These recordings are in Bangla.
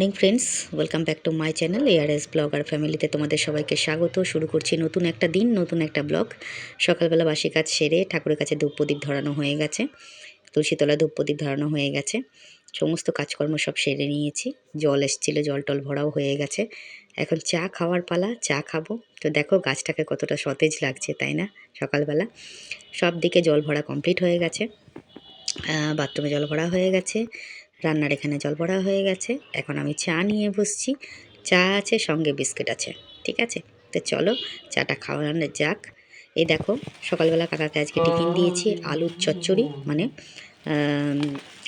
Morning friends, welcome back to my channel ARS blog আর ফ্যামিলিতে তোমাদের সবাইকে স্বাগত। শুরু করছি নতুন একটা দিন, নতুন একটা ব্লগ। সকালবেলা বাসি কাজ সেরে ঠাকুরের কাছে ধূপ প্রদীপ ধরানো হয়ে গেছে। তুলসীতলা ধূপ প্রদীপ ধরানো হয়ে গেছে। সমস্ত কাজকর্ম সব সেরে নিয়েছি। জল এসছিল, জল টল ভরাও হয়ে গেছে। এখন চা খাওয়ার পালা, চা খাব। তো দেখো গাছটাকে কতটা সতেজ লাগছে, তাই না? সকালবেলা সব দিকে জল ভরা কমপ্লিট হয়ে গেছে। বাথরুমে জল ভরা হয়ে গেছে। রান্নার এখানে জল ভরা হয়ে গেছে। এখন আমি চা নিয়ে বসছি। চা আছে সঙ্গে বিস্কিট আছে ঠিক আছে? তো চলো চাটা খাওয়ানো যাক। এই দেখো সকালবেলা কাকাকে আজকে টিফিন দিয়েছি আলুর চচ্চড়ি মানে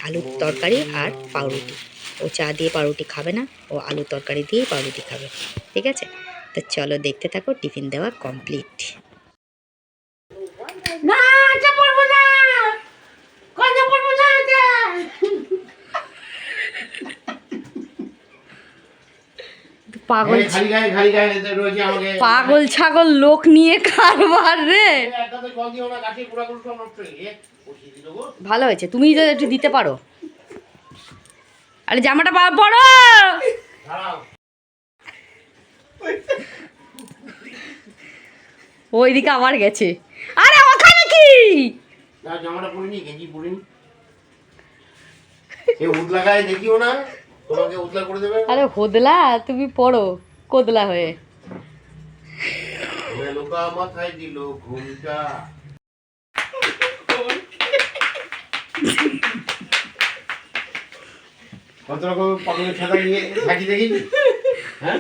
আলুর তরকারি আর পাউরুটি। ও চা দিয়ে পাউরুটি খাবে না ও আলুর তরকারি দিয়ে পাউরুটি খাবে ঠিক আছে? তো চলো দেখতে থাকো টিফিন দেওয়া কমপ্লিট না এটা পড়ব না কথা পড়ব না এটা পাগল পাগল ছাগল লোক নিয়ে কারবার রে। না ভালো হয়েছে তুমি যদি একটু দিতে পারো। আরে জামাটা পরো ওইদিকে আবার গেছে। আরে ওখানে কি? না জামাটা পরিনি গেঞ্জি পরিনি। এ উদলা গায়ে দেখিও না। তোমাকে উদলা করে দেবে? আরে হোদলা তুমি পড়ো কোদলা হয়ে। মাথায় দিল ঘুমটা। হ্যাঁ?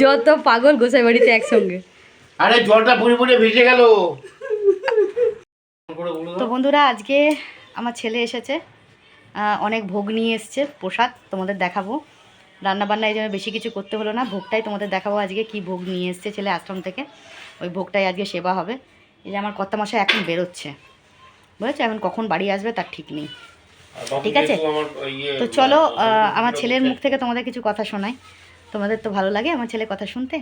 যত পাগল গোসাই বাড়িতে একসঙ্গে। আরে জলটা পরি পরি ভেসে গেল। তো বন্ধুরা আজকে আমার ছেলে এসেছে। অনেক ভোগ নিয়ে এসছে প্রসাদ তোমাদের দেখাবো। রান্না বান্না এই জন্য বেশি কিছু করতে হলো না ভোগটাই তোমাদের দেখাবো আজকে কি ভোগ নিয়ে এসছে ছেলে আশ্রম থেকে। ওই ভোগটাই আজকে সেবা হবে। এই যে আমার কর্তা মশাই এখন বেরোচ্ছে। বুঝেছ? এখন কখন বাড়ি আসবে তার ঠিক নেই। ঠিক আছে? তো চলো আমার ছেলের মুখ থেকে তোমাদের কিছু কথা শোনাই। তোমাদের তো ভালো লাগে আমার ছেলে কথা শুনতে।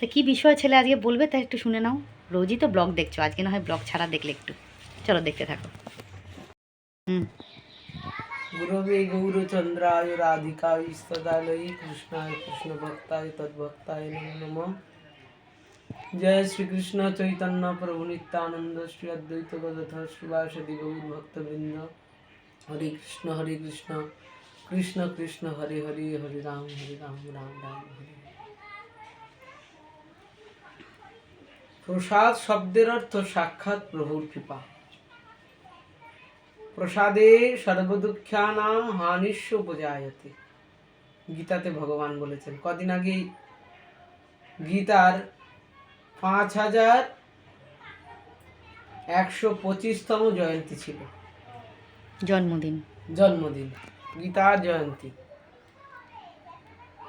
তো কী বিষয় ছেলে আজকে বলবে তা একটু শুনে নাও। রোজই তো ব্লগ দেখছ আজকে না হয় ব্লগ ছাড়া দেখলে একটু। চলো দেখতে থাকো। হুম। गुरवे गौरचन्द्राय राधिकाय स्तदालयी कृष्णाय कृष्णभक्ताय तद्भक्ताय नमो नमः जय श्री कृष्ण चैतन्य प्रभु नित्यानंद श्री अद्वैत गदधर श्रीवासदि गौर भक्तवृंद हरे कृष्ण हरे कृष्ण कृष्ण कृष्ण हरे हरे हरे राम हरे राम राम राम हरे हरे। প্রসাদ শব্দের অর্থ সাক্ষাৎ প্রভুর কৃপা প্রসাদে সর্বদুঃখানাম হানিস্য উপজায়তে। গীতাতে ভগবান বলেছেন কদিন আগেই গীতার পাঁচ হাজার একশো পঁচিশতম জয়ন্তী ছিল। জন্মদিন। জন্মদিন গীতার জয়ন্তী।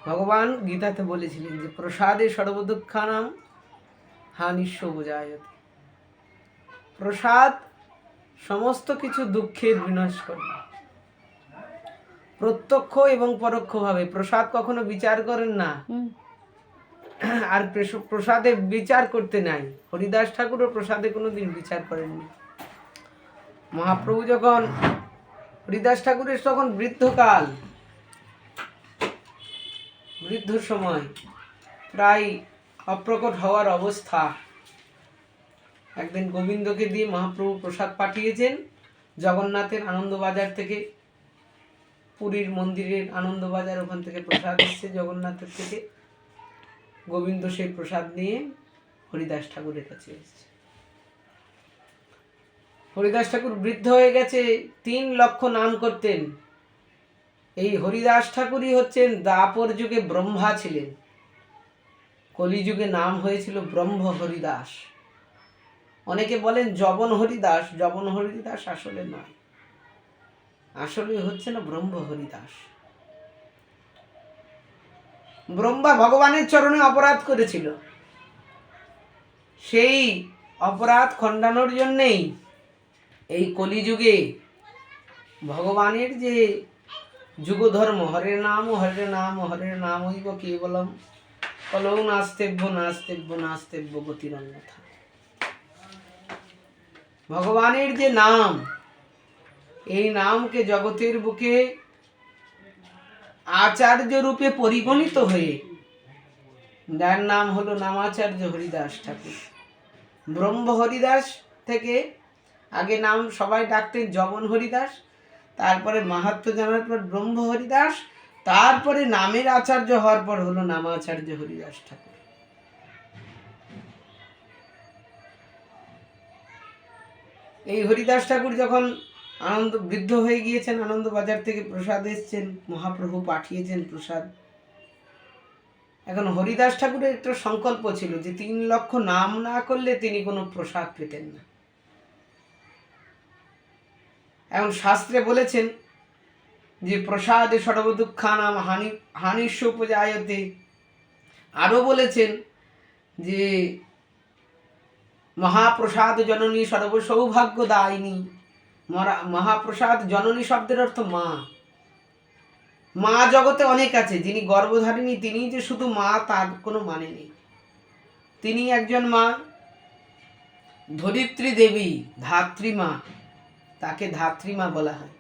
ভগবান গীতাতে বলেছিলেন যে প্রসাদে সর্বদুঃখানাম হানিস্য উপজায়তে। প্রসাদ সমস্ত কিছু দুঃখের বিনাশ করে। প্রত্যক্ষ এবং পরোক্ষভাবে। প্রসাদ কখনো বিচার করেন না। আর প্রেস- প্রসাদে বিচার করতে নাই। হরিদাস ঠাকুরও প্রসাদে কোনোদিন বিচার করেননি মহাপ্রভু যখন হরিদাস ঠাকুরের তখন বৃদ্ধকাল বৃদ্ধ সময় প্রায় অপ্রকট হওয়ার অবস্থা। একদিন গোবিন্দকে দিয়ে মহাপ্রভু প্রসাদ পাঠিয়েছেন জগন্নাথের আনন্দবাজার থেকে। পুরীর মন্দিরের আনন্দবাজার ওখান থেকে প্রসাদ এসছে জগন্নাথের থেকে। গোবিন্দ সেই প্রসাদ নিয়ে হরিদাস ঠাকুরের কাছে এসেছে। হরিদাস ঠাকুর বৃদ্ধ হয়ে গেছে, তিন লক্ষ নাম করতেন। এই হরিদাস ঠাকুরই হচ্ছেন দাপর যুগে ব্রহ্মা ছিলেন। কলিযুগে নাম হয়েছিল ব্রহ্ম হরিদাস। অনেকে বলেন জবন হরিদাস জবন হরিদাস আসলে নয়। আসলে হচ্ছে না ব্রহ্ম হরিদাস। ব্রহ্মা ভগবানের চরণে অপরাধ করেছিল। সেই অপরাধ খণ্ডানোর জন্যেই এই কলিযুগে ভগবানের যে যুগধর্ম, হরে নাম হরে নাম হরে নাম হইব কেবলম কলৌ নাস্তেব্য নাস্তেব্য নাস্তেব্য গতির অন্যথা ভগবানের যে নাম, এই নামকে জগতের বুকে আচার্য রূপে পরিগণিত হয়ে যার নাম হলো নামাচার্য হরিদাস ঠাকুর। ব্রহ্ম হরিদাস থেকে আগে নাম সবাই ডাকতেন জগন হরিদাস, তারপরে মাহাত্ম জানার পর ব্রহ্ম হরিদাস, তারপরে নামের আচার্য হওয়ার পর হলো নামাচার্য হরিদাস ঠাকুর। এই হরিদাস ঠাকুর যখন আনন্দ, বৃদ্ধ হয়ে গিয়েছেন আনন্দ বাজার থেকে প্রসাদ এসছেন, মহাপ্রভু পাঠিয়েছেন প্রসাদ। এখন হরিদাস ঠাকুরের একটা সংকল্প ছিল যে তিন লক্ষ নাম না করলে তিনি কোনো প্রসাদ পেতেন না। এখন শাস্ত্রে বলেছেন যে প্রসাদে সর্বদুঃখানাম হানি হানিস্য উপজায়তে আরও বলেছেন যে মহাপ্রসাদ জননী সর্বসৌভাগ্য দায়িনী মহাপ্রসাদ জননী শব্দের অর্থ মা। মা জগতে অনেক আছে, যিনি গর্ভধারিণী, তিনি যে শুধু মা, তার কোনো মানে নেই। তিনি একজন মা, ধরিত্রী দেবী, ধাত্রী মা, তাকে ধাত্রী মা বলা হয়।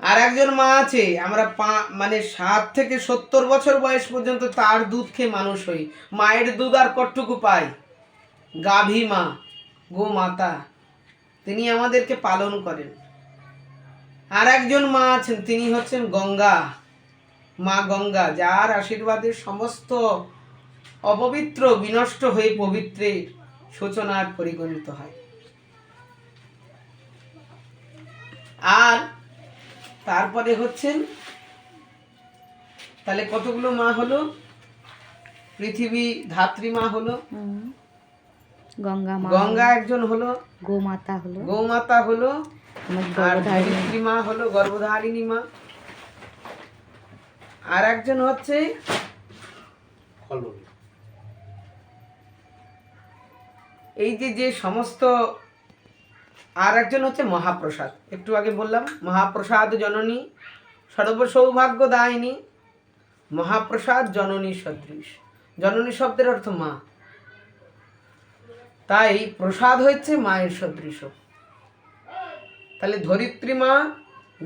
আর একজন মা আছে, আমরা পা মানে সাত থেকে সত্তর বছর বয়স পর্যন্ত তার দুধ খেয়ে মানুষ হই। মায়ের দুধ আর কটটুকু পাই? গাভী মা, গো মাতা, তিনি আমাদেরকে পালন করেন। আর একজন মা আছেন, তিনি হচ্ছেন গঙ্গা, মা গঙ্গা, যার আশীর্বাদে সমস্ত অপবিত্র, বিনষ্ট হয়ে পবিত্রের সূচনার পরিগণিত হয়। আর তারপরে হচ্ছেন, তাহলে কতগুলো মা হলো? পৃথিবী ধাত্রী মা হলো? গঙ্গা মা গঙ্গা একজন হলো গোমাতা হলো। গৌমাতা হলো আর ধরিত্রী মা হলো গর্ভধারিণী মা। আর একজন হচ্ছে এই যে যে সমস্ত আর একজন হচ্ছে মহাপ্রসাদ। একটু আগে বললাম মহাপ্রসাদ জননী সর্বসৌভাগ্য দায়িনী মহাপ্রসাদ জননী সদৃশ। জননী শব্দের অর্থ মা। তাই প্রসাদ হচ্ছে মায়ের সদৃশ। তাহলে ধরিত্রী মা,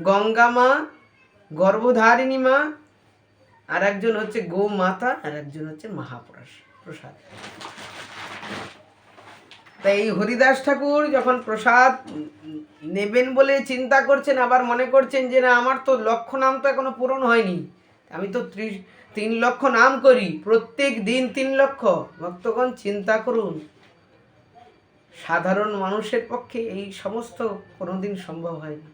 গঙ্গা মা, গর্ভধারিণী মা, আর একজন হচ্ছে গো মাতা আর একজন হচ্ছে মহাপ্রসাদ প্রসাদ। তাই এই হরিদাস ঠাকুর যখন প্রসাদ নেবেন বলে চিন্তা করছেন, আবার মনে করছেন যে না, আমার তো লক্ষ নাম তো এখনও পূরণ হয়নি। আমি তো ত্রিশ তিন লক্ষ নাম করি, প্রত্যেক দিন তিন লক্ষ। ভক্তগণ, চিন্তা করুন। সাধারণ মানুষের পক্ষে এই সমস্ত কোনোদিন সম্ভব হয় না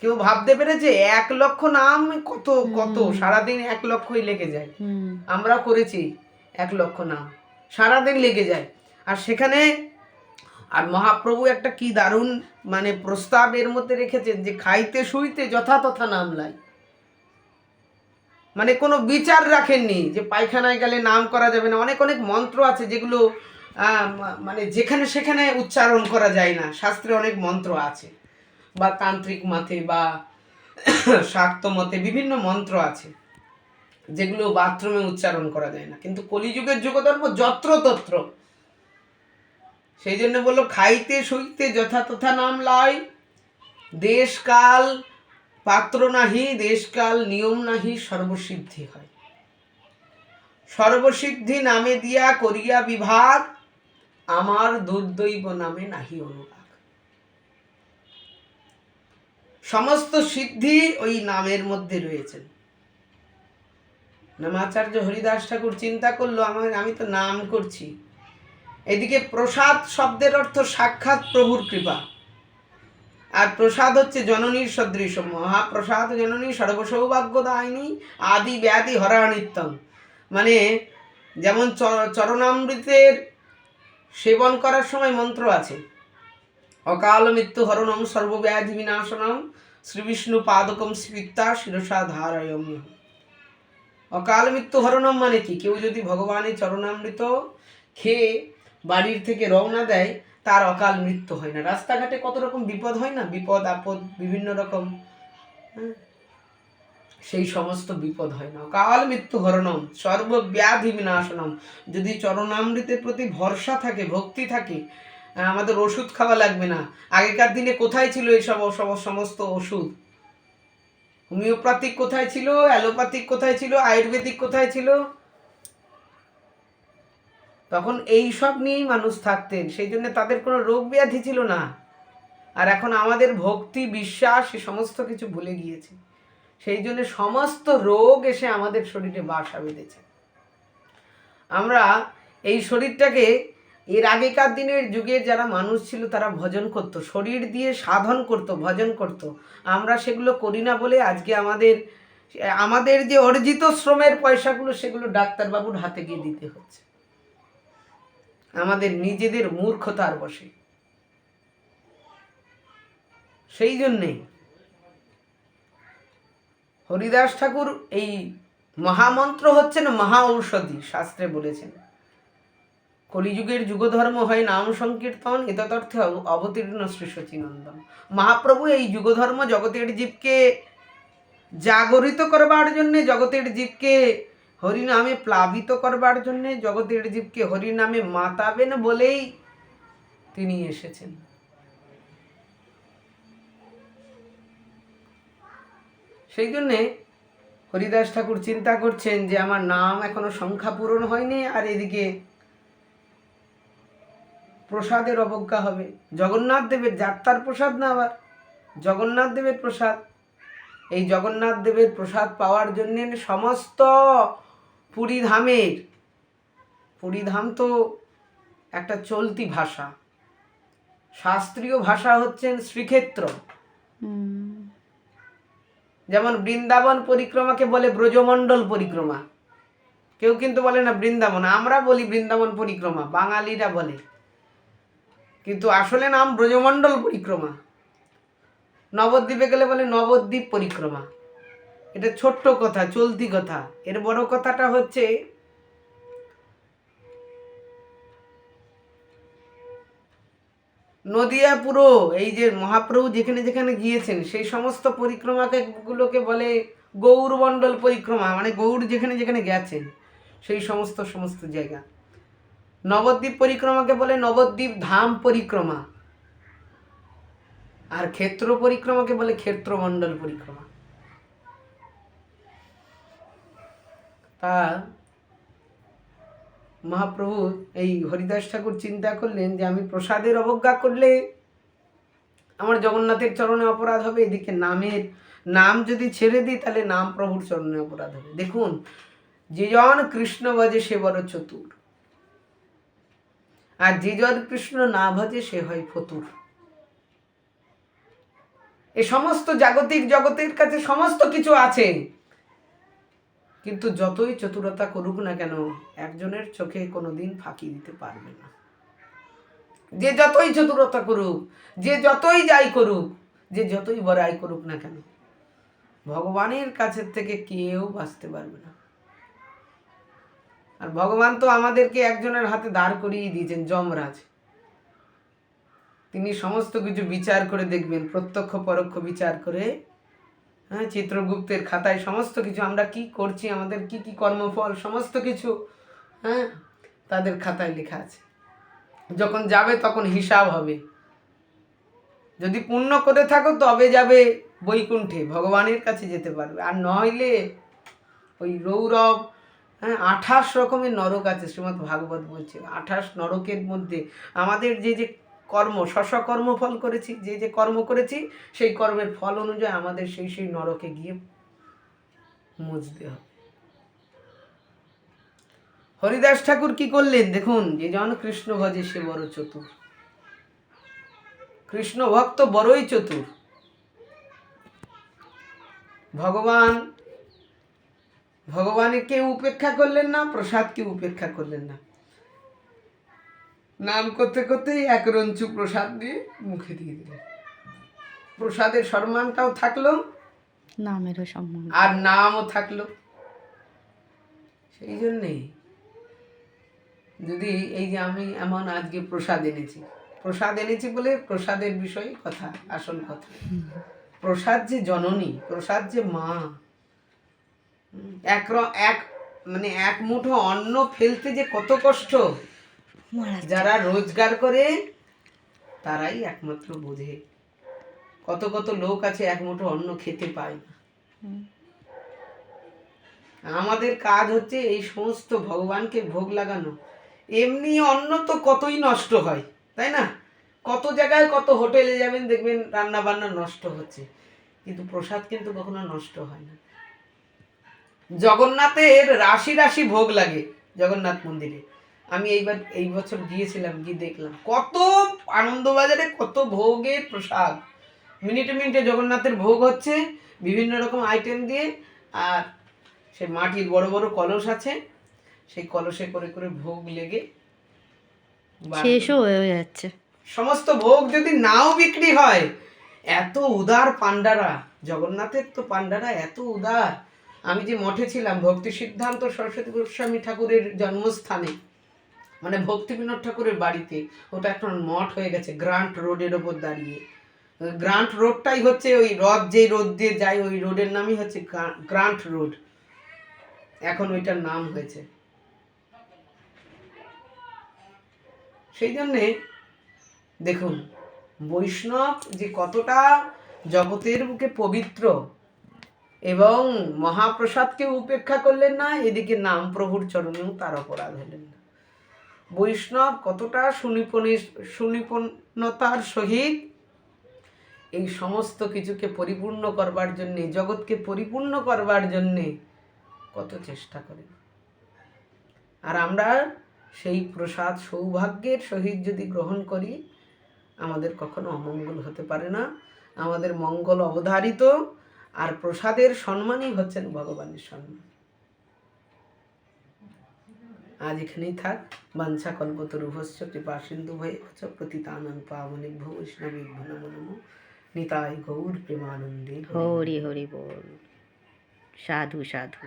কেউ ভাবতে পেরেছে এক লক্ষ নাম কত কত সারাদিন এক লক্ষই লেগে যায়। আমরা করেছি এক লক্ষ নাম সারাদিন লেগে যায়। আর সেখানে আর মহাপ্রভু একটা কি দারুণ মানে প্রস্তাব এর মধ্যে রেখেছেন যে খাইতে শুইতে যথাতথা নাম লাই। মানে কোনো বিচার রাখেননি যে পায়খানায় গেলে নাম করা যাবে না। অনেক অনেক মন্ত্র আছে যেগুলো মানে যেখানে সেখানে উচ্চারণ করা যায় না। শাস্ত্রে অনেক মন্ত্র আছে। বা তান্ত্রিক মতে বা শাক্ত মতে বিভিন্ন মন্ত্র আছে, যেগুলো বাথরুমে উচ্চারণ করা যায় না। কিন্তু কলিযুগের যুগধর্ম যত্র তত্র সেই জন্য বলল, খাইতে শুইতে যথাতথা নাম লয় দেশকাল পাত্র নাহি দেশকাল নিয়ম নাহি, সর্বসিদ্ধি হয়। সর্বসিদ্ধি নামে দিয়া করিয়া বিভাগ। আমার দুর্দৈব নামে নাহি অনুরাগ। সমস্ত সিদ্ধি ওই নামের মধ্যে রয়েছেন। নামাচার্য হরিদাস ঠাকুর চিন্তা করল আমার আমি তো নাম করছি। এদিকে প্রসাদ শব্দের অর্থ সাক্ষাৎ প্রভুর কৃপা। আর প্রসাদ হচ্ছে জননীর সদৃশ। মহাপ্রসাদ জননী সর্বসৌভাগ্য দায়নী আদি ব্যাধি হরানিত্যম। মানে যেমন চরণামৃতের সেবন করার সময় মন্ত্র আছে। অকাল মৃত্যু হরণম সর্বব্যাধি বিনাশনম শ্রী বিষ্ণু পাদকম স্মৃতা শিরসা ধারয়ম। অকাল মৃত্যু হরণম মানে কি? কেউ যদি ভগবানের চরণামৃত খেয়ে বাড়ির থেকে রওনা দেয়, তার অকাল মৃত্যু হয় না। রাস্তাঘাটে কত রকম বিপদ হয় না? বিপদ, আপদ, বিভিন্ন রকম হ্যাঁ? সেই সমস্ত বিপদ হয় না। কাল মৃত্যু হরণম, সর্বব্যাধি বিনাশনম। যদি চরণামৃতের প্রতি ভরসা থাকে, ভক্তি থাকে আমাদের ওষুধ খাওয়া লাগবে না। আগেকার দিনে কোথায় ছিল এই সব সব- সমস্ত ওষুধ? হোমিওপ্যাথিক কোথায় ছিল? অ্যালোপ্যাথিক কোথায় ছিল? আয়ুর্বেদিক কোথায় ছিল? তখন এই সব নিয়েই মানুষ থাকতেন। সেই জন্য তাদের কোনো রোগ ব্যাধি ছিল না। আর এখন আমাদের ভক্তি, বিশ্বাস, এ সমস্ত কিছু ভুলে গিয়েছে। সেই জন্য সমস্ত রোগ এসে আমাদের শরীরে বাসা বেঁধেছে আমরা এই শরীরটাকে, এর আগেকার দিনের যুগের যারা মানুষ ছিল তারা ভজন করত, শরীর দিয়ে সাধন করত, ভজন করত। আমরা সেগুলো করি না বলে আজকে আমাদের আমাদের যে অর্জিত শ্রমের পয়সাগুলো সেগুলো ডাক্তারবাবুর হাতে গিয়ে দিতে হচ্ছে। আমাদের নিজেদের মূর্খতার বসে সেই জন্যে হরিদাস ঠাকুর এই মহামন্ত্র হচ্ছে না মহা ঔষধি শাস্ত্রে বলেছেন। কলিযুগের যুগধর্ম হয় নাম সংকীর্তন, এতদর্থে অব- অবতীর্ণ শ্রী সচিনন্দন। মহাপ্রভু এই যুগধর্ম জগতের জীবকে জাগরিত করবার জন্যে, জগতের জীবকে হরিনামে প্লাবিত করবার জন্যে, জগতের জীবকে হরিনামে মাতাবেন বলেই তিনি এসেছেন। সেই জন্যে হরিদাস ঠাকুর চিন্তা করছেন যে আমার নাম এখনও সংখ্যা পূরণ হয়নি আর এদিকে প্রসাদের অবজ্ঞা হবে। জগন্নাথ দেবের যাত্রার প্রসাদ না আবার। জগন্নাথ দেবের প্রসাদ। এই জগন্নাথ দেবের প্রসাদ পাওয়ার জন্য সমস্ত পুরী ধামের পুরী ধাম তো একটা চলতি ভাষা। শাস্ত্রীয় ভাষা হচ্ছেন শ্রীক্ষেত্র। যেমন বৃন্দাবন পরিক্রমাকে বলে ব্রজমণ্ডল পরিক্রমা। কেউ কিন্তু বলে না বৃন্দাবন, আমরা বলি বৃন্দাবন পরিক্রমা, বাঙালিরা বলে। কিন্তু আসলে নাম ব্রজমণ্ডল পরিক্রমা। নবদ্বীপে গেলে বলে নবদ্বীপ পরিক্রমা। এটা ছোট্ট কথা, চলতি কথা। এর বড় কথাটা হচ্ছে নদিয়া পুরো, এই যে মহাপ্রভু যেখানে যেখানে গিয়েছেন, সেই সমস্ত পরিক্রমাকে গুলোকে বলে গৌরমণ্ডল পরিক্রমা মানে গৌর যেখানে যেখানে গেছেন সেই সমস্ত সমস্ত জায়গা। নবদ্বীপ পরিক্রমাকে বলে নবদ্বীপ ধাম পরিক্রমা। আর ক্ষেত্র পরিক্রমাকে বলে ক্ষেত্রমণ্ডল পরিক্রমা। তা মহাপ্রভু, এই হরিদাস ঠাকুর চিন্তা করলেন যে আমি প্রসাদের অবজ্ঞা করলে আমার জগন্নাথের চরণে অপরাধ হবে, এদিকে নামের নাম যদি ছেড়ে দিই, তাহলে নাম প্রভুর চরণে অপরাধ হবে। দেখুন যে জন কৃষ্ণ ভজে সে বড় চতুর, আর যে জন কৃষ্ণ না ভজে সে হয় ফতুর। এ সমস্ত জাগতিক জগতের কাছে সমস্ত কিছু আছে। কিন্তু যতই চতুরতা করুক না কেন, একজনের চোখে কোনো দিন ফাঁকি দিতে পারবে না। যে যতই চতুরতা করুক, যে যতই যাই করুক, যে যতই বড়াই করুক না কেন, ভগবানের কাছের থেকে কেউ বাঁচতে পারবে না। আর ভগবান তো আমাদেরকে একজনের হাতে দাঁড় করিয়ে দিয়েছেন, যমরাজ। তিনি সমস্ত কিছু বিচার করে দেখবেন, প্রত্যক্ষ পরোক্ষ বিচার করে হ্যাঁ চিত্রগুপ্তের খাতায় সমস্ত কিছু, আমরা কি করছি, আমাদের কি কি কর্মফল, সমস্ত কিছু হ্যাঁ তাদের খাতায় লেখা আছে। যখন যাবে তখন হিসাব হবে। যদি পুণ্য করে থাকো, তবে যাবে বৈকুণ্ঠে, ভগবানের কাছে যেতে পারবে। আর নইলে ওই রৌরব হ্যাঁ আঠাশ রকমের নরক আছে শ্রীমৎ ভাগবত বলছে। আঠাশ নরকের মধ্যে আমাদের যে যে কর্ম শশ কর্মফল করেছি, যে যে কর্ম করেছি, সেই কর্মের ফল অনুযায়ী আমাদের সেই সেই নরকে গিয়ে মুজতে হবে। হরিদাস ঠাকুর কি করলেন? দেখুন, যে জন কৃষ্ণ ভজে সে বড় চতুর। কৃষ্ণ ভক্ত বড়ই চতুর। ভগবান ভগবানের কেউ উপেক্ষা করলেন না, প্রসাদকে উপেক্ষা করলেন না। নাম করতে করতেই এক রঞ্চু প্রসাদ দিয়ে মুখে দিয়ে দিলেন প্রসাদের সম্মানটাও থাকল। নামেরও সম্মান। আর নামও থাকল। সেই জন্যেই যদি এই যে আমি এমন আজকে প্রসাদ এনেছি। প্রসাদ এনেছি বলে প্রসাদের বিষয়ে কথা আসল কথা। প্রসাদ যে জননী প্রসাদ যে মা এক মানে এক মুঠো অন্ন ফেলতে যে কত কষ্ট। যারা রোজগার করে, তারাই একমাত্র বোঝে। কত কত লোক আছে, এক মুঠো অন্ন খেতে পায় না। আমাদের কাজ হচ্ছে এই সমস্ত ভগবানকে ভোগ লাগানো। এমনি অন্ন তো কতই নষ্ট হয়, তাই না? কত জায়গায় কত হোটেলে যাবেন, দেখবেন রান্না বান্না নষ্ট হচ্ছে। কিন্তু প্রসাদ কিন্তু কখনো নষ্ট হয় না। জগন্নাথের রাশি রাশি ভোগ লাগে, জগন্নাথ মন্দিরে। আমি এইবার এই বছর গিয়েছিলাম গিয়ে দেখলাম। কত আনন্দবাজারে কত ভোগের প্রসাদ। মিনিটে মিনিটে জগন্নাথের ভোগ হচ্ছে বিভিন্ন রকম আইটেম দিয়ে। আর সে মাটির বড় বড় কলস আছে সেই কলসে করে করে ভোগ লেগে শেষও হয়ে যাচ্ছে। সমস্ত ভোগ যদি নাও বিক্রি হয় এত উদার পান্ডারা জগন্নাথের তো পান্ডারা এত উদার। আমি যে মঠে ছিলাম ভক্তি সিদ্ধান্ত সরস্বতী গোস্বামী ঠাকুরের জন্মস্থানে মানে ভক্তি বিনোদ ঠাকুরের বাড়িতে ওটা এখন মঠ হয়ে গেছে গ্রান্ট রোডের ওপর দাঁড়িয়ে। গ্রান্ট রোডটাই হচ্ছে ওই রথ যেই রোড দিয়ে যায়, ওই রোডের নামই হচ্ছে গ্রা- গ্রান্ট রোড এখন ওইটার নাম হয়েছে। সেই জন্যে দেখুন, বৈষ্ণব যে কতটা জগতের বুকে পবিত্র এবং মহাপ্রসাদকে উপেক্ষা করলেন না, এদিকে নাম প্রভুর চরণেও তার অপরাধ হলেন না। বৈষ্ণব কতটা সুনিপনি সুনিপন্নতার সহিত এই সমস্ত কিছুকে পরিপূর্ণ করবার জন্যে, জগৎকে পরিপূর্ণ করবার জন্যে কত চেষ্টা করে। আর আমরা সেই প্রসাদ সৌভাগ্যের সহিত যদি গ্রহণ করি, আমাদের কখনো অমঙ্গল হতে পারে না। আমাদের মঙ্গল অবধারিত, আর প্রসাদের সম্মানই হচ্ছেন ভগবানের সম্মান। আজ এখানেই থাক। বাঞ্ছা কল্পতরুভস্য কৃপা সিন্ধু ভয়ে চ প্রতিতানং পাবনে ভো বৈষ্ণবী নমো নমো। নিতাই গৌর প্রেমানন্দে হরি হরি বল। সাধু সাধু।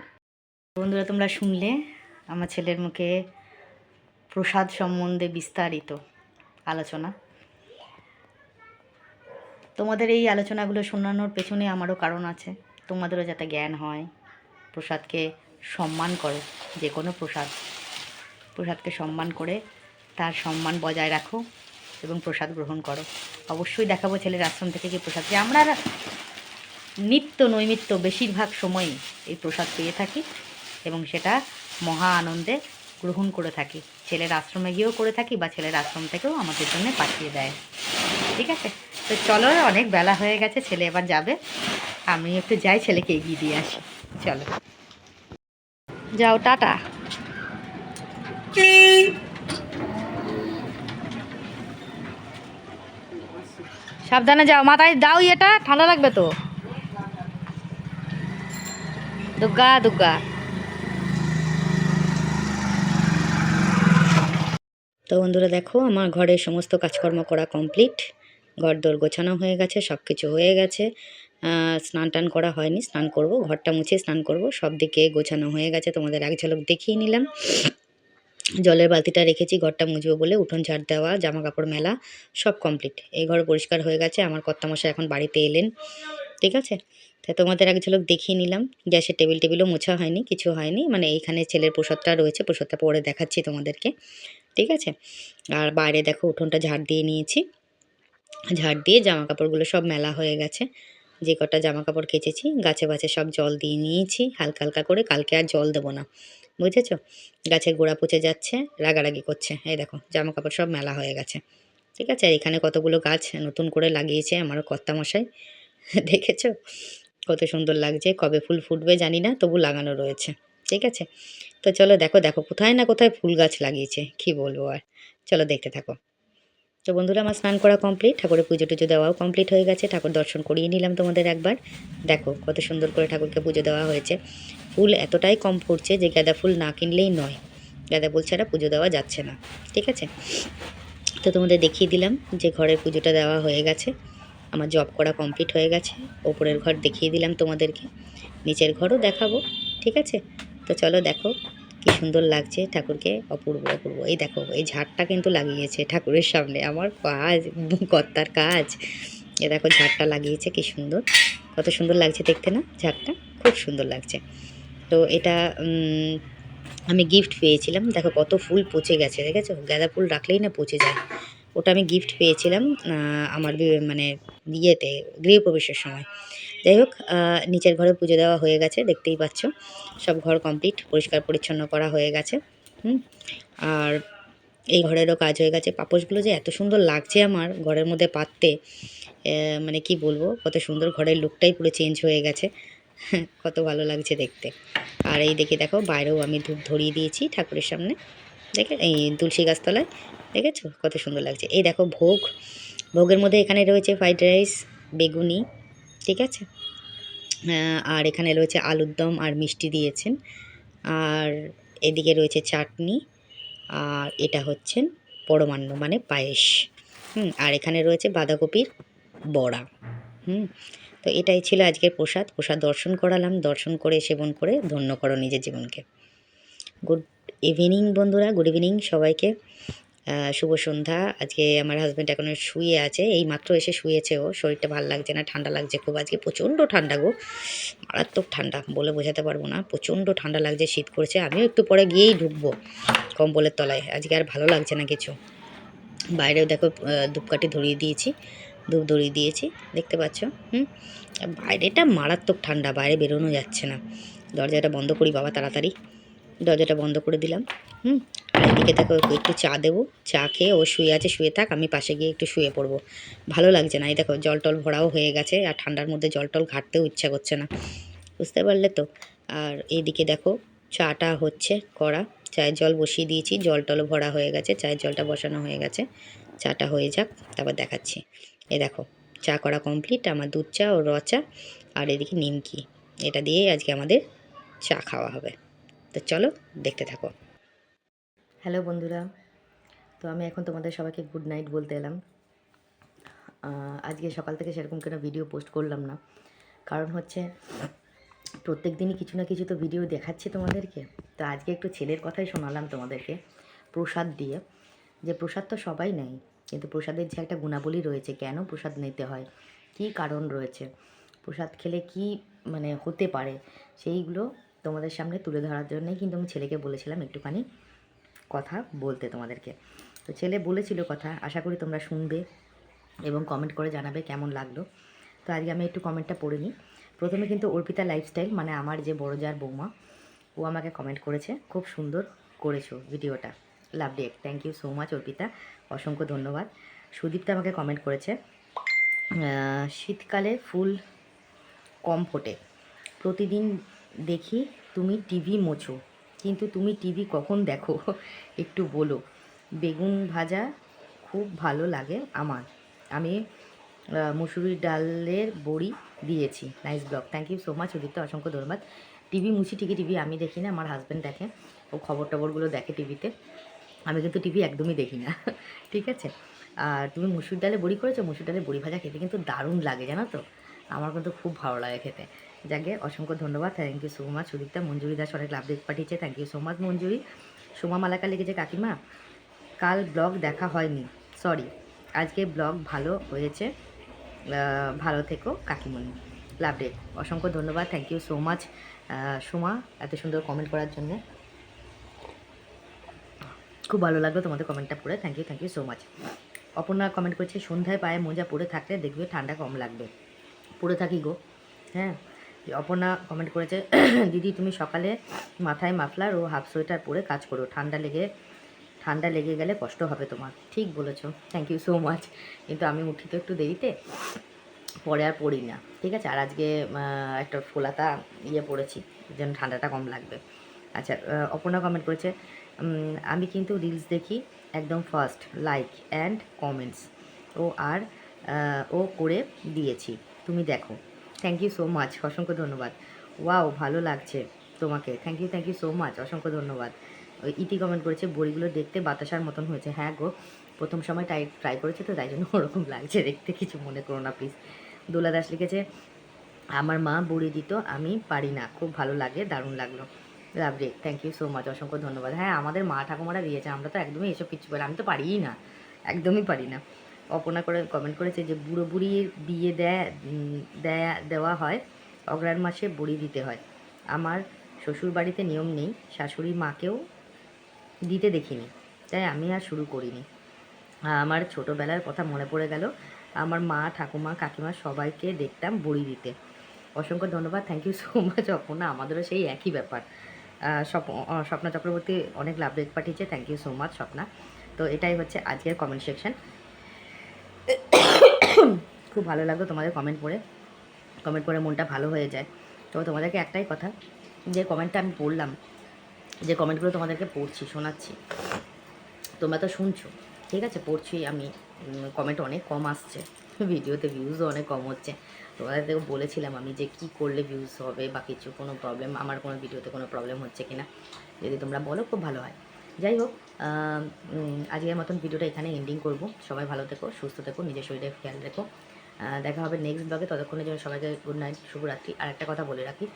বন্ধুরা, তোমরা শুনলে আমার ছেলের মুখে প্রসাদ সম্বন্ধে বিস্তারিত আলোচনা। তোমাদের এই আলোচনাগুলো শোনানোর পেছনে আমারও কারণ আছে। তোমাদেরও যাতে জ্ঞান হয়, প্রসাদকে সম্মান করো যে কোনো প্রসাদ। প্রসাদকে সম্মান করে তার সম্মান বজায় রাখো এবং প্রসাদ গ্রহণ করো। অবশ্যই দেখাবো ছেলের আশ্রম থেকে যে প্রসাদ যে আমরা নিত্য নৈমিত্য বেশিরভাগ সময়ই এই প্রসাদ পেয়ে থাকি এবং সেটা মহা আনন্দে গ্রহণ করে থাকি। ছেলের আশ্রমে গিয়েও করে থাকি বা ছেলের আশ্রম থেকেও আমাদের জন্য পাঠিয়ে দেয়। ঠিক আছে? তো চলো, অনেক বেলা হয়ে গেছে, ছেলে এবার যাবে। আমি একটু যাই, ছেলেকে এগিয়ে দিয়ে আসি। চলো। যাও, টাটা। সাবধানে যাও। মাথায় দাও এটা ঠান্ডা লাগবে তো। দুর্গা দুর্গা তো বন্ধুরা দেখো, আমার ঘরের সমস্ত কাজকর্ম করা কমপ্লিট। ঘর দোর গোছানো হয়ে গেছে সব কিছু হয়ে গেছে। স্নান টান করা হয়নি, স্নান করব, ঘরটা মুছে স্নান করব, সব দিকে গোছানো হয়ে গেছে। তোমাদের এক ঝলক দেখিয়ে নিলাম। জলের বালতিটা রেখেছি, ঘরটা মুছবো বলে, উঠোন ঝাড় দেওয়া জামা কাপড় মেলা, সব কমপ্লিট এই ঘর পরিষ্কার হয়ে গেছে, আমার কর্তামশাই এখন বাড়িতে এলেন, ঠিক আছে? তাই তোমাদের এক ঝলক দেখিয়ে নিলাম, গ্যাসের টেবিল টেবিলও মোছা হয়নি, কিছু হয়নি মানে এইখানে ছেলের প্রসাদটা রয়েছে, প্রসাদটা পরে দেখাচ্ছি তোমাদেরকে, ঠিক আছে? আর বাইরে দেখো উঠোনটা ঝাড় দিয়ে নিয়েছি, ঝাড় দিয়ে জামা কাপড়গুলো সব মেলা হয়ে গেছে, যে কটা জামা কাপড় কেচেছি, গাছে বাছে সব জল দিয়ে নিয়েছি, হালকা হালকা করে, কালকে আর জল দেবো না। বুঝেছ? গাছের গোড়া পচে যাচ্ছে, রাগারাগি করছে। এই দেখো জামা কাপড় সব মেলা হয়ে গেছে। ঠিক আছে? আর এখানে কতগুলো গাছ নতুন করে লাগিয়েছে আমার কর্তামশাই। দেখেছ? কত সুন্দর লাগছে। কবে ফুল ফুটবে জানি না, তবু লাগানো রয়েছে। ঠিক আছে? তো চলো দেখো দেখো, কোথায় না কোথায় ফুল গাছ লাগিয়েছে, কি বলব আর। চলো দেখতে থাকো। তো বন্ধুরা, আমার স্নান করা কমপ্লিট ঠাকুরের পুজো টুজো দেওয়াও কমপ্লিট হয়ে গেছে। ঠাকুর দর্শন করিয়ে নিলাম তোমাদের একবার। দেখো, কত সুন্দর করে ঠাকুরকে পুজো দেওয়া হয়েছে। ফুল এতটাই কম ফুটছে যে গাঁদা ফুল না কিনলেই নয়। গাঁদা ফুল ছাড়া পুজো দেওয়া যাচ্ছে না, ঠিক আছে? তো তোমাদের দেখিয়ে দিলাম যে ঘরের পুজোটা দেওয়া হয়ে গেছে। আমার জব করা কমপ্লিট হয়ে গেছে। ওপরের ঘর দেখিয়ে দিলাম তোমাদেরকে। নিচের ঘরও দেখাবো, ঠিক আছে? তো চলো দেখো কি সুন্দর লাগছে ঠাকুরকে, অপূর্ব অপূর্ব। এই দেখো, এই ঝাড়টা কিন্তু লাগিয়েছে ঠাকুরের সামনে। আমার কাজ, কর্তার কাজ। এ দেখো ঝাড়টা লাগিয়েছে, কি সুন্দর। কত সুন্দর লাগছে দেখতে না ঝাড়টা? খুব সুন্দর লাগছে। তো এটা আমি গিফট পেয়েছিলাম। দেখো কত ফুল পচে গেছে, দেখেছ? গাঁদা ফুল রাখলেই না পচে যায়। ওটা আমি গিফট পেয়েছিলাম আমার মানে ইয়েতে, গৃহপ্রবেশের সময়। যাই হোক নিচের ঘরে পুজো দেওয়া হয়ে গেছে, দেখতেই পাচ্ছ। সব ঘর কমপ্লিট পরিষ্কার পরিচ্ছন্ন করা হয়ে গেছে, হুম? আর এই ঘরেরও কাজ হয়ে গেছে। পাপোশগুলো যে এত সুন্দর লাগছে আমার ঘরের মধ্যে পাততে মানে কি বলব? কত সুন্দর ঘরের লুকটাই পুরো চেঞ্জ হয়ে গেছে। কত ভালো লাগছে দেখতে। আর এই দেখে দেখো, বাইরেও আমি ধূপ ধরিয়ে দিয়েছি ঠাকুরের সামনে। দেখে এই তুলসী গাছতলায়। দেখেছ? কত সুন্দর লাগছে। এই দেখো ভোগ। ভোগের মধ্যে এখানে রয়েছে ফ্রাইড রাইস, বেগুনি, ঠিক আছে? আর এখানে রয়েছে আলুর দম আর মিষ্টি দিয়েছেন। আর এদিকে রয়েছে চাটনি। আর এটা হচ্ছেন পরমান্ন মানে পায়েস। হুম, আর এখানে রয়েছে বাঁধাকপির বড়া। হুম তো এটাই ছিল আজকের প্রসাদ। প্রসাদ দর্শন করালাম, দর্শন করে, সেবন করে, ধন্য করো নিজের জীবনকে। গুড ইভিনিং বন্ধুরা গুড ইভিনিং সবাইকে। শুভ সন্ধ্যা। আজকে আমার হাজব্যান্ড এখনও শুয়ে আছে। এই মাত্র এসে শুয়েছে ও। শরীরটা ভালো লাগছে না, ঠান্ডা লাগছে খুব। আজকে প্রচণ্ড ঠান্ডা গো। মারাত্মক ঠান্ডা বলে বোঝাতে পারব না। প্রচণ্ড ঠান্ডা লাগছে, শীত করছে। আমিও একটু পরে গিয়েই ঢুকবো কম্বলের তলায়। আজকে আর ভালো লাগছে না কিছু। বাইরেও দেখো ধূপকাঠি ধরিয়ে দিয়েছি। ধূপ ধরিয়ে দিয়েছি, দেখতে পাচ্ছ, হুম? বাইরেটা মারাত্মক ঠান্ডা, বাইরে বেরোনো যাচ্ছে না। দরজাটা বন্ধ করি বাবা তাড়াতাড়ি। দরজাটা বন্ধ করে দিলাম, হুম? এদিকে ওকে একটু চা দেবো, চা খেয়ে ও শুয়ে আছে, শুয়ে থাক, আমি পাশে গিয়ে একটু শুয়ে পড়ব। ভালো লাগছে না, এই দেখো, জল টল ভরাও হয়ে গেছে, আর ঠান্ডার মধ্যে জল টল ঘাটতেও ইচ্ছা করছে না। বুঝতে পারলে তো? আর এইদিকে দেখো, চাটা হচ্ছে করা চায়ের জল বসিয়ে দিয়েছি, জল টল ভরা হয়ে গেছে, চায়ের জলটা বসানো হয়ে গেছে, চাটা হয়ে যাক, তারপর দেখাচ্ছি। এ দেখো, চা করা কমপ্লিট আমার দুধ চা ও র চা, আর এদিকে নিমকি। এটা দিয়েই আজকে আমাদের চা খাওয়া হবে। তো চলো, দেখতে থাকো। হ্যালো বন্ধুরা, তো আমি এখন তোমাদের সবাইকে গুড নাইট বলতে এলাম। আজকে সকাল থেকে সেরকম কোনো ভিডিও পোস্ট করলাম না। কারণ হচ্ছে প্রত্যেক দিনই কিছু না কিছু তো ভিডিও দেখাচ্ছি তোমাদেরকে। তো আজকে একটু ছেলের কথাই শোনালাম তোমাদেরকে, প্রসাদ দিয়ে। যে প্রসাদ তো সবাই নেয় কিন্তু প্রসাদের যে একটা গুণাবলী রয়েছে, কেন প্রসাদ নিতে হয়? কী কারণ রয়েছে? প্রসাদ খেলে কি মানে হতে পারে? সেইগুলো তোমাদের সামনে তুলে ধরার জন্যই কিন্তু আমি ছেলেকে বলেছিলাম একটুখানি কথা বলতে তোমাদেরকে। তো ছেলে বলেছিল কথা, আশা করি তোমরা শুনবে এবং কমেন্ট করে জানাবে কেমন লাগল। তো আজকে আমি একটু কমেন্টটা পড়ে নিই। প্রথমে কিন্তু অর্পিতা লাইফস্টাইল মানে আমার যে বড় যার বৌমা, ও আমাকে কমেন্ট করেছে। খুব সুন্দর করেছ ভিডিওটা love day thank you so much Arpita. অসংখ্য ধন্যবাদ। সুদীপ্তা আমাকে কমেন্ট করেছে শীতকালে ফুল কম ফোটে। প্রতিদিন দেখি তুমি টিভি মোছো, কিন্তু তুমি টিভি কখন দেখো? একটু বলো। বেগুন ভাজা খুব ভালো লাগে আমার। আমি মুসুরির ডালের বড়ি দিয়েছি। Nice blog thank you so much Uditya অসংখ্য ধন্যবাদ। টিভি মুছি ঠিকই টিভি আমি দেখি না, আমার হাজব্যান্ড দেখে। ও খবর টবরগুলো দেখে টিভিতে আমি কিন্তু টিভি একদমই দেখি না, ঠিক আছে? আর তুমি মুসুর ডালে বড়ি করেছ? মুসুর ডালে বড়ি ভাজা খেতে কিন্তু দারুণ লাগে, জানো তো? আমার কিন্তু খুব ভালো লাগে খেতে। যাকে অসংখ্য ধন্যবাদ thank you so much Sudipta, Manjuri Das অনেক লাভ পাঠিয়েছে thank you so much Manjuri. Soma Malaka লিখেছে, কাকিমা, কাল ব্লগ দেখা হয়নি সরি আজকে ব্লগ ভালো হয়েছে ভালো থেকো কাকিমণি লাভ অসংখ্য ধন্যবাদ thank you so much Soma, এত সুন্দর কমেন্ট করার জন্য। খুব ভালো লাগল তোমাদের কমেন্টটা পড়ে। Thank you thank you so much Aparna comment করছে, সন্ধ্যায় পায়ে মোজা পরে থাকলে দেখবে ঠান্ডা কম লাগবে। পরে থাকি গো। হ্যাঁ? অপর্ণা কমেন্ট করেছে, দিদি তুমি সকালে মাথায় মাফলার ও হাফ সোয়েটার পরে কাজ করো। ঠান্ডা লেগে ঠান্ডা লেগে গেলে কষ্ট হবে তোমার। ঠিক বলেছ। থ্যাংক ইউ সো মাচ কিন্তু আমি উঠি তো একটু দেরিতে, পরে আর পড়ি না। ঠিক আছে? আর আজকে একটা ফোলাতা ইয়ে পড়েছি, যেন ঠান্ডাটা কম লাগবে। আচ্ছা অপর্ণা কমেন্ট করেছে আমি কিন্তু রিলস দেখি একদম ফার্স্ট লাইক অ্যান্ড কমেন্টস ও আর ও করে দিয়েছি। তুমি দেখো। থ্যাংক ইউ সো মাচ অসংখ্য ধন্যবাদ। ওয়াও ভালো লাগছে তোমাকে। Thank you thank you so much অসংখ্য ধন্যবাদ। ইতি কমেন্ট করেছে, বড়িগুলো দেখতে বাতাসার মতন হয়েছে। হ্যাঁ গো, প্রথম সময় টাই ট্রাই করেছে তো, তাই জন্য ওরকম লাগছে দেখতে, কিছু মনে করো না প্লিজ দোলা দাস লিখেছে, আমার মা বড়ি দিত, আমি পারি না। খুব ভালো লাগে, দারুণ লাগল। লাভ রে থ্যাংক ইউ সো মাচ অসংখ্য ধন্যবাদ। হ্যাঁ আমাদের মা ঠাকুমারা দিয়েছে আমরা তো একদমই এসব কিছু পারি আমি তো পারিই না। একদমই পারি না। অপনা করে কমেন্ট করেছে যে, বুড়ো বুড়ির বিয়ে দেয় দেয়া দেওয়া হয় অগ্রাণ মাসে বড়ি দিতে হয়। আমার শ্বশুর বাড়িতে নিয়ম নেই। শাশুড়ি মাকেও দিতে দেখিনি। তাই আমি আর শুরু করিনি। আমার ছোটোবেলার কথা মনে পড়ে গেল। আমার মা, ঠাকুমা, কাকিমা সবাইকে দেখতাম বড়ি দিতে। অসংখ্য ধন্যবাদ। Thank you so much Aparna. আমাদেরও সেই একই ব্যাপার। স্বপ্না চক্রবর্তী অনেক লাভ রেট পাঠিয়েছে thank you so much Swapna. তো এটাই হচ্ছে আজকের কমেন্ট সেকশন খুব ভালো লাগল তোমাদের কমেন্ট পড়ে। কমেন্ট করে মনটা ভালো হয়ে যায়। তো তোমাদেরকে একটাই কথা, যে কমেন্টটা আমি পড়লাম, যে কমেন্টগুলো তোমাদেরকে পড়ছি, শোনাচ্ছি, তোমরা তো শুনছো, ঠিক আছে? পড়ছি আমি কমেন্ট অনেক কম আসছে ভিডিওতে ভিউজও অনেক কম হচ্ছে। তোমাদেরকেও বলেছিলাম আমি যে কি করলে ভিউজ হবে বা কিছু কোনো প্রবলেম আমার কোনো ভিডিওতে কোনো প্রবলেম হচ্ছে কিনা, যদি তোমরা বলো খুব ভালো হয়। যাই হোক আজকের মতন ভিডিওটা এখানে এন্ডিং করব। সবাই ভালো থেকো, সুস্থ থেকো, নিজের শরীরে খেয়াল রেখো। দেখা হবে নেক্সট ব্লগে ততক্ষণের জন্য সবাইকে গুড নাইট শুভরাত্রি। আর একটা কথা বলে রাখি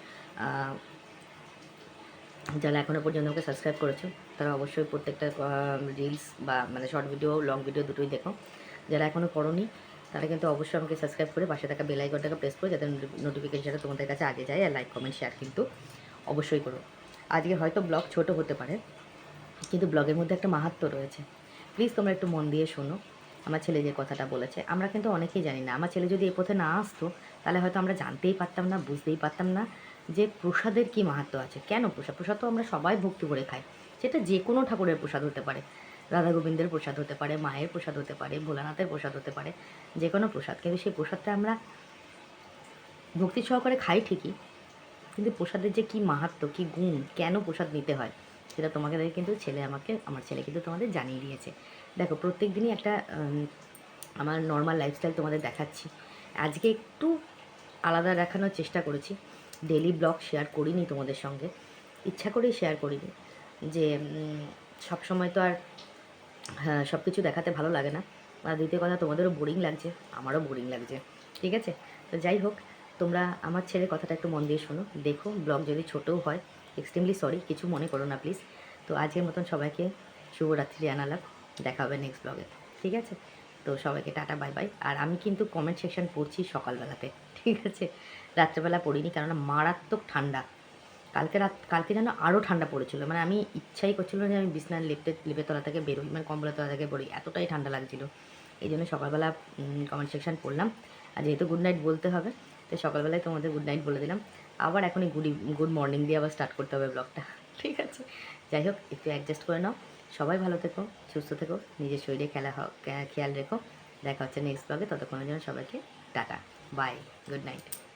যারা এখনও পর্যন্ত আমাকে সাবস্ক্রাইব করেছ, তারা অবশ্যই প্রত্যেকটা রিলস বা মানে শর্ট ভিডিও লং ভিডিও দুটোই দেখো। যারা এখনও করনি তারা কিন্তু অবশ্যই আমাকে সাবস্ক্রাইব করে পাশে থাকা বেল আইকনটাকে প্রেস করে যাতে নোটিফিকেশনটা তোমাদের কাছে আগে যায়, আর লাইক কমেন্ট শেয়ার কিন্তু অবশ্যই করো। আজকে হয়তো ব্লগ ছোট হতে পারে, কিন্তু ব্লগের মধ্যে একটা মাহাত্ম্য রয়েছে। প্লিজ তোমরা একটু মন দিয়ে শোনো, আমার ছেলে যে কথাটা বলেছে। আমরা কিন্তু অনেকেই জানি না, আমার ছেলে যদি এই পথে না আসতো, তাহলে হয়তো আমরা জানতেই পারতাম না, বুঝতেই পারতাম না যে প্রসাদের কী মাহাত্ম্য আছে। কেন প্রসাদ? প্রসাদ তো আমরা সবাই ভক্তি করে খাই। সেটা যে কোনো ঠাকুরের প্রসাদ হতে পারে। রাধা গোবিন্দের প্রসাদ হতে পারে, মায়ের প্রসাদ হতে পারে, ভোলানাথের প্রসাদ হতে পারে যে কোনো প্রসাদ। কিন্তু সেই প্রসাদটা আমরা ভক্তি সহকারে খাই ঠিকই, কিন্তু প্রসাদের যে কী মাহাত্ম্য কী গুণ, কেন প্রসাদ নিতে হয়, সেটা তোমাকে কিন্তু ছেলে আমাকে, আমার ছেলে কিন্তু তোমাদের জানিয়ে দিয়েছে। দেখো, প্রত্যেক দিনই একটা আমার নর্মাল লাইফস্টাইল তোমাদের দেখাচ্ছি। আজকে একটু আলাদা দেখানোর চেষ্টা করেছি ডেলি ব্লগ শেয়ার করিনি তোমাদের সঙ্গে, ইচ্ছা করেই শেয়ার করিনি, যে সব সময় তো আর হ্যাঁ সব কিছু দেখাতে ভালো লাগে না। আর দ্বিতীয় কথা, তোমাদেরও বোরিং লাগছে, আমারও বোরিং লাগছে, ঠিক আছে? তো যাই হোক, তোমরা আমার ছেলের কথাটা একটু মন দিয়ে শোনো। দেখো ব্লগ যদি ছোটও হয় এক্সট্রিমলি সরি কিছু মনে করো না প্লিজ তো আজকের মতন সবাইকে শুভরাত্রি জানালাম, দেখা হবে নেক্সট ব্লগে ঠিক আছে? তো সবাইকে টাটা বাই বাই আর আমি কিন্তু কমেন্ট সেকশন পড়ছি সকালবেলাতে, ঠিক আছে? রাত্রেবেলা পড়িনি, কেননা মারাত্মক ঠান্ডা। কালকে রাত, কালকে যেন আরও ঠান্ডা পড়েছিল। মানে আমি ইচ্ছাই করছিল যে আমি বিছনার লেপটে, লেপের তলা থেকে বেরোই মানে কম্বলের তলা থেকে বেরোই এতটাই ঠান্ডা লাগছিল। এই জন্য সকালবেলা কমেন্ট সেকশন পড়লাম। আর যেহেতু গুড নাইট বলতে হবে, তো সকালবেলায় তোমাদের গুড নাইট বলে দিলাম। আবার এখনই গুড গুড মর্নিং দিয়ে আবার স্টার্ট করতে হবে ব্লগটা ঠিক আছে? যাই হোক, একটু অ্যাডজাস্ট করে নাও। সবাই ভালো থেকো, সুস্থ থেকো, নিজের শরীরে খেলা খেয়াল রেখো। দেখা হচ্ছে নেক্সট ব্লগে ততক্ষণের জন্য সবাইকে টাটা। Bye good night